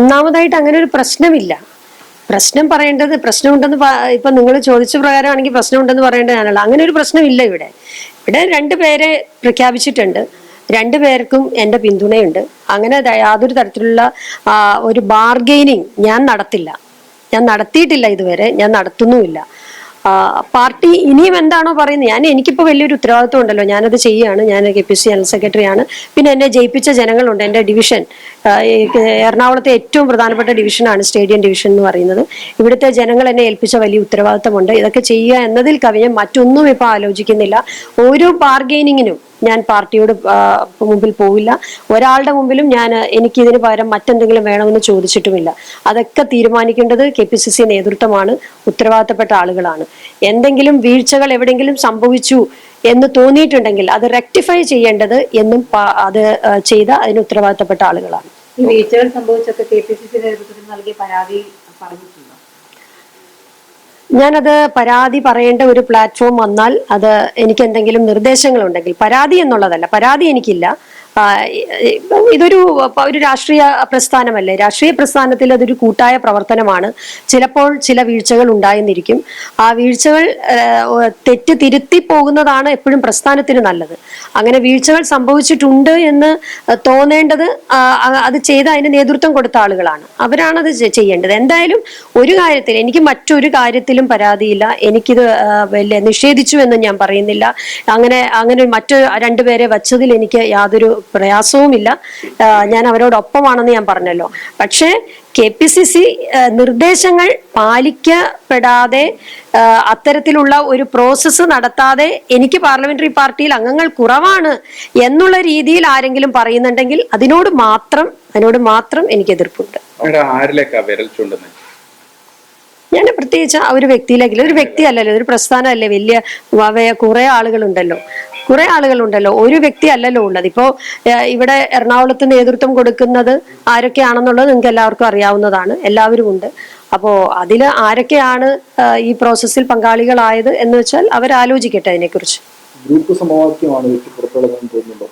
ഒന്നാമതായിട്ട് അങ്ങനെ ഒരു പ്രശ്നമില്ല. പ്രശ്നം പറയേണ്ടത് പ്രശ്നമുണ്ടെന്ന് ഇപ്പൊ നിങ്ങൾ ചോദിച്ച പ്രകാരമാണെങ്കിൽ പ്രശ്നമുണ്ടെന്ന് പറയേണ്ടത് ഞാനല്ല അങ്ങനെ ഒരു പ്രശ്നമില്ല ഇവിടെ. ഇവിടെ രണ്ടു പേരെ പ്രഖ്യാപിച്ചിട്ടുണ്ട്. രണ്ടു പേർക്കും എന്റെ പിന്തുണയുണ്ട്. അങ്ങനെ യാതൊരു തരത്തിലുള്ള ഒരു ബാർഗെയിനിങ് ഞാൻ നടത്തില്ല. ഞാൻ നടത്തിയിട്ടില്ല ഇതുവരെ. ഞാൻ നടത്തുന്നുമില്ല. പാർട്ടി ഇനിയും എന്താണോ പറയുന്നത്? ഞാൻ എനിക്കിപ്പോൾ വലിയൊരു ഉത്തരവാദിത്വം ഉണ്ടല്ലോ. ഞാനത് ചെയ്യാണ് ഞാൻ കെ പി സി ജനറൽ സെക്രട്ടറിയാണ് പിന്നെ എന്നെ ജയിപ്പിച്ച ജനങ്ങളുണ്ട്. എന്റെ ഡിവിഷൻ എറണാകുളത്തെ ഏറ്റവും പ്രധാനപ്പെട്ട ഡിവിഷനാണ് സ്റ്റേഡിയം ഡിവിഷൻ എന്ന് പറയുന്നത്. ഇവിടുത്തെ ജനങ്ങൾ എന്നെ ഏൽപ്പിച്ച വലിയ ഉത്തരവാദിത്തമുണ്ട് ഇതൊക്കെ ചെയ്യുക എന്നതിൽ കവിഞ്ഞ് മറ്റൊന്നും ഇപ്പോൾ ആലോചിക്കുന്നില്ല. ഓരോ ബാർഗെയിനിങ്ങിനും ഞാൻ പാർട്ടിയോട് മുമ്പിൽ പോവില്ല. ഒരാളുടെ മുമ്പിലും ഞാൻ എനിക്ക് ഇതിന് പകരം മറ്റെന്തെങ്കിലും വേണമെന്ന് ചോദിച്ചിട്ടുമില്ല. അതൊക്കെ തീരുമാനിക്കേണ്ടത് കെ പി സി സി നേതൃത്വമാണ് ഉത്തരവാദിത്തപ്പെട്ട ആളുകളാണ്. എന്തെങ്കിലും വീഴ്ചകൾ എവിടെയെങ്കിലും സംഭവിച്ചു എന്ന് തോന്നിയിട്ടുണ്ടെങ്കിൽ അത് റെക്ടിഫൈ ചെയ്യേണ്ടത് എന്നും അത് ചെയ്ത അതിന് ഉത്തരവാദിത്തപ്പെട്ട ആളുകളാണ്. വീഴ്ചകൾ സംഭവിച്ചൊക്കെ കെ പി സി സി നേതൃത്വത്തിന് നൽകിയ പരാതി പറഞ്ഞിട്ടുണ്ടോ? ഞാനത് പരാതി പറയേണ്ട ഒരു പ്ലാറ്റ്ഫോം വന്നാൽ അത് എനിക്ക് എന്തെങ്കിലും നിർദ്ദേശങ്ങൾ ഉണ്ടെങ്കിൽ പരാതി എന്നുള്ളതല്ല പരാതി എനിക്കില്ല. ഇതൊരു ഒരു രാഷ്ട്രീയ പ്രസ്ഥാനമല്ലേ? രാഷ്ട്രീയ പ്രസ്ഥാനത്തിൽ അതൊരു കൂട്ടായ പ്രവർത്തനമാണ്. ചിലപ്പോൾ ചില വീഴ്ചകൾ ഉണ്ടായെന്നിരിക്കും. ആ വീഴ്ചകൾ തെറ്റ് തിരുത്തി പോകുന്നതാണ് എപ്പോഴും പ്രസ്ഥാനത്തിന് നല്ലത്. അങ്ങനെ വീഴ്ചകൾ സംഭവിച്ചിട്ടുണ്ട് എന്ന് തോന്നേണ്ടത് അത് ചെയ്ത അതിന് നേതൃത്വം കൊടുത്ത ആളുകളാണ്. അവരാണത് അത് ചെയ്യേണ്ടത്. എന്തായാലും ഒരു കാര്യത്തിൽ എനിക്ക് മറ്റൊരു കാര്യത്തിലും പരാതിയില്ല. എനിക്കിത് വലിയ നിഷേധിച്ചു എന്ന് ഞാൻ പറയുന്നില്ല. അങ്ങനെ അങ്ങനെ മറ്റു രണ്ടുപേരെ വച്ചതിൽ എനിക്ക് യാതൊരു പ്രയാസവുമില്ല. ഞാൻ അവരോടൊപ്പമാണെന്ന് ഞാൻ പറഞ്ഞല്ലോ. പക്ഷേ കെ പി സി സി നിർദ്ദേശങ്ങൾ പാലിക്കപ്പെടാതെ അത്തരത്തിലുള്ള ഒരു പ്രോസസ്സ് നടത്താതെ എനിക്ക് പാർലമെന്ററി പാർട്ടിയിൽ അംഗങ്ങൾ കുറവാണ് എന്നുള്ള രീതിയിൽ ആരെങ്കിലും പറയുന്നുണ്ടെങ്കിൽ അതിനോട് മാത്രം അതിനോട് മാത്രം എനിക്ക് എതിർപ്പുണ്ട്. ആരിലേക്കാ വിരൽ ചൂണ്ടുന്നത്? ഞാൻ പ്രത്യേകിച്ച് ആ ഒരു വ്യക്തിയിലേക്ക് ഒരു വ്യക്തി അല്ലല്ലോ ഒരു പ്രസ്ഥാനമല്ലേ വലിയ കുറെ ആളുകളുണ്ടല്ലോ. കുറെ ആളുകളുണ്ടല്ലോ. ഒരു വ്യക്തി അല്ലല്ലോ ഉള്ളത്. ഇപ്പോ ഇവിടെ എറണാകുളത്ത് നേതൃത്വം കൊടുക്കുന്നത് ആരൊക്കെയാണെന്നുള്ളത് നിങ്ങൾക്ക് എല്ലാവർക്കും അറിയാവുന്നതാണ്. എല്ലാവരും ഉണ്ട്. അപ്പോ അതിൽ ആരൊക്കെയാണ് ഈ പ്രോസസ്സിൽ പങ്കാളികളായത് എന്ന് വെച്ചാൽ അവർ ആലോചിക്കട്ടെ അതിനെക്കുറിച്ച്. ഗ്രൂപ്പ് സമവാക്യമാണ് തോന്നുന്നുണ്ടോ?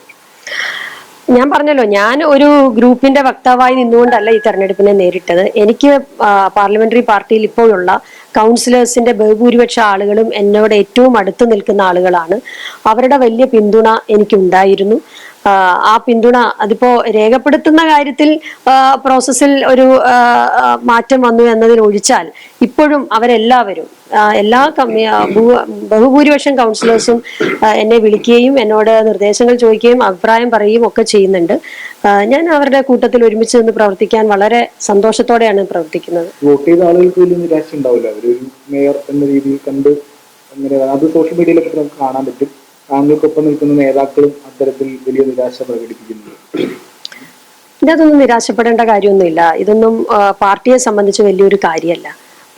ഞാൻ പറഞ്ഞല്ലോ ഞാൻ ഒരു ഗ്രൂപ്പിന്റെ വക്താവായി നിന്നുകൊണ്ടല്ല ഈ തെരഞ്ഞെടുപ്പിനെ നേരിട്ടത്. എനിക്ക് പാർലമെന്ററി പാർട്ടിയിൽ ഇപ്പോഴുള്ള കൗൺസിലേഴ്സിന്റെ ബഹുഭൂരിപക്ഷ ആളുകളും എന്നോട് ഏറ്റവും അടുത്ത് നിൽക്കുന്ന ആളുകളാണ്. അവരുടെ വലിയ പിന്തുണ എനിക്കുണ്ടായിരുന്നു. ആ, പിന്തുണ അതിപ്പോ രേഖപ്പെടുത്തുന്ന കാര്യത്തിൽ പ്രോസസ്സിൽ ഒരു മാറ്റം വന്നു എന്നതിൽ ഒഴിച്ചാൽ ഇപ്പോഴും അവരെല്ലാവരും എല്ലാ കമ്മി- ബഹുഭൂരിപക്ഷം കൗൺസിലേഴ്സും എന്നെ വിളിക്കുകയും എന്നോട് നിർദ്ദേശങ്ങൾ ചോദിക്കുകയും അഭിപ്രായം പറയുകയും ഒക്കെ ചെയ്യുന്നുണ്ട്. ഞാൻ അവരുടെ കൂട്ടത്തിൽ ഒരുമിച്ച് നിന്ന് പ്രവർത്തിക്കാൻ വളരെ സന്തോഷത്തോടെയാണ് പ്രവർത്തിക്കുന്നത്. വോട്ട് ചെയ്ത ആളുകൾക്ക് വലിയ നിരാശ ഉണ്ടാവില്ല. അവരൊരു മേയർ എന്ന രീതിയിൽ കണ്ട് അങ്ങനെ അത് സോഷ്യൽ മീഡിയയിലൊക്കെ നമുക്ക് കാണാൻ പറ്റും. താങ്കൾക്കൊപ്പം നിൽക്കുന്ന നേതാക്കളും അത്തരത്തിൽ വലിയ നിരാശ പ്രകടിപ്പിക്കുന്നത് ഇതൊന്നും നിരാശപ്പെടേണ്ട കാര്യമൊന്നുമില്ല. ഇതൊന്നും പാർട്ടിയെ സംബന്ധിച്ച് വലിയൊരു കാര്യമല്ല.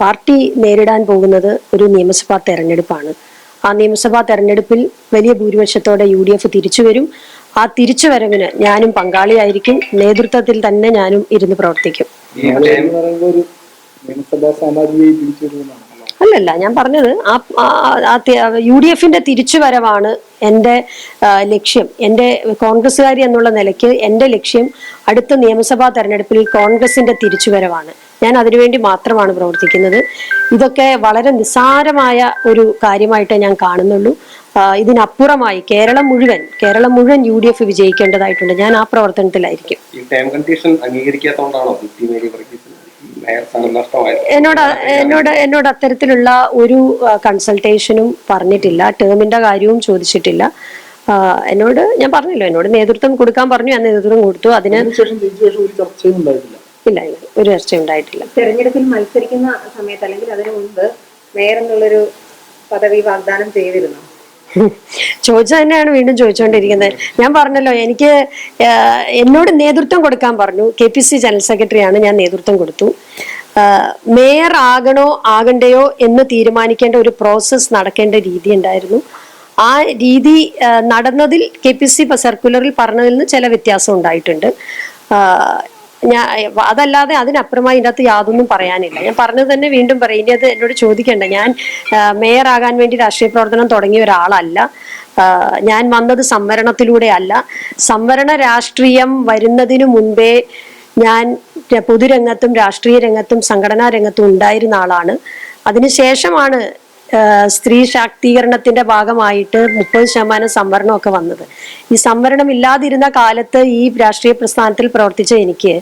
പാർട്ടി നേരിടാൻ പോകുന്നത് ഒരു നിയമസഭാ തെരഞ്ഞെടുപ്പാണ്. ആ നിയമസഭാ തെരഞ്ഞെടുപ്പിൽ വലിയ ഭൂരിപക്ഷത്തോടെ യു ഡി എഫ് തിരിച്ചു വരും. ആ തിരിച്ചു തിരിച്ചുവരവിന് ഞാനും പങ്കാളിയായിരിക്കും. നേതൃത്വത്തിൽ തന്നെ ഞാനും ഇരുന്ന് പ്രവർത്തിക്കും. നിയമസഭാ തിരിച്ചു അല്ലല്ല ഞാൻ പറഞ്ഞത് ആ യു ഡി എഫിന്റെ തിരിച്ചുവരവാണ് എന്റെ ലക്ഷ്യം. എന്റെ കോൺഗ്രസ്സുകാരി എന്നുള്ള നിലയ്ക്ക് എന്റെ ലക്ഷ്യം അടുത്ത നിയമസഭാ തെരഞ്ഞെടുപ്പിൽ കോൺഗ്രസിന്റെ തിരിച്ചുവരവാണ്. ഞാൻ അതിനുവേണ്ടി മാത്രമാണ് പ്രവർത്തിക്കുന്നത്. ഇതൊക്കെ വളരെ നിസ്സാരമായ ഒരു കാര്യമായിട്ടേ ഞാൻ കാണുന്നുള്ളൂ. ഇതിനപ്പുറമായി കേരളം മുഴുവൻ കേരളം മുഴുവൻ യു ഡി എഫ് വിജയിക്കേണ്ടതായിട്ടുണ്ട്. ഞാൻ ആ പ്രവർത്തനത്തിലായിരിക്കും. എന്നോട് എന്നോട് എന്നോട് അത്തരത്തിലുള്ള ഒരു കൺസൾട്ടേഷനും പറഞ്ഞിട്ടില്ല. ടേമിന്റെ കാര്യവും ചോദിച്ചിട്ടില്ല. എന്നോട് ഞാൻ പറഞ്ഞല്ലോ. എന്നോട് നേതൃത്വം കൊടുക്കാൻ പറഞ്ഞു. ഞാൻ നേതൃത്വം കൊടുത്തു. അതിന് ഇല്ല ഇല്ല. ഒരു ചർച്ച ഉണ്ടായിട്ടില്ല. തെരഞ്ഞെടുപ്പിൽ മത്സരിക്കുന്ന സമയത്ത് അല്ലെങ്കിൽ അതിനു മുൻപ് മേയർ എന്നുള്ളൊരു പദവി വാഗ്ദാനം ചെയ്തിരുന്നു? ചോദിച്ചത് തന്നെയാണ് വീണ്ടും ചോദിച്ചുകൊണ്ടിരിക്കുന്നത് ഞാൻ പറഞ്ഞല്ലോ എനിക്ക് എന്നോട് നേതൃത്വം കൊടുക്കാൻ പറഞ്ഞു. കെ പി സി ജനറൽ സെക്രട്ടറിയാണ് ഞാൻ നേതൃത്വം കൊടുത്തു. മേയർ ആകണോ ആകണ്ടയോ എന്ന് തീരുമാനിക്കേണ്ട ഒരു പ്രോസസ്സ് നടക്കേണ്ട രീതി ഉണ്ടായിരുന്നു. ആ രീതി നടന്നതിൽ കെ പി സി സർക്കുലറിൽ പറഞ്ഞതിൽ നിന്ന് ചില വ്യത്യാസം ഉണ്ടായിട്ടുണ്ട്. ഞാൻ അതല്ലാതെ അതിനപ്പുറമായി ഇതിന്റെ അകത്ത് യാതൊന്നും പറയാനില്ല. ഞാൻ പറഞ്ഞത് തന്നെ വീണ്ടും പറയും. ഇനി അത് എന്നോട് ചോദിക്കേണ്ട. ഞാൻ മേയർ ആകാൻ വേണ്ടി രാഷ്ട്രീയ പ്രവർത്തനം തുടങ്ങിയ ഒരാളല്ല. ഞാൻ വന്നത് സംവരണത്തിലൂടെ അല്ല. സംവരണ രാഷ്ട്രീയം വരുന്നതിനു മുൻപേ ഞാൻ പൊതുരംഗത്തും രാഷ്ട്രീയ രംഗത്തും സംഘടനാ രംഗത്തും ഉണ്ടായിരുന്ന ആളാണ്. അതിനുശേഷമാണ് സ്ത്രീ ശാക്തീകരണത്തിന്റെ ഭാഗമായിട്ട് മുപ്പത് ശതമാനം സംവരണമൊക്കെ വന്നത്. ഈ സംവരണം ഇല്ലാതിരുന്ന കാലത്ത് ഈ രാഷ്ട്രീയ പ്രസ്ഥാനത്തിൽ പ്രവർത്തിച്ച എനിക്ക്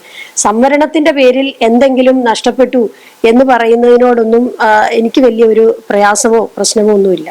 സംവരണത്തിന്റെ പേരിൽ എന്തെങ്കിലും നഷ്ടപ്പെട്ടു എന്ന് പറയുന്നതിനോടൊന്നും എനിക്ക് വലിയൊരു പ്രയാസമോ പ്രശ്നമോ ഒന്നുമില്ല.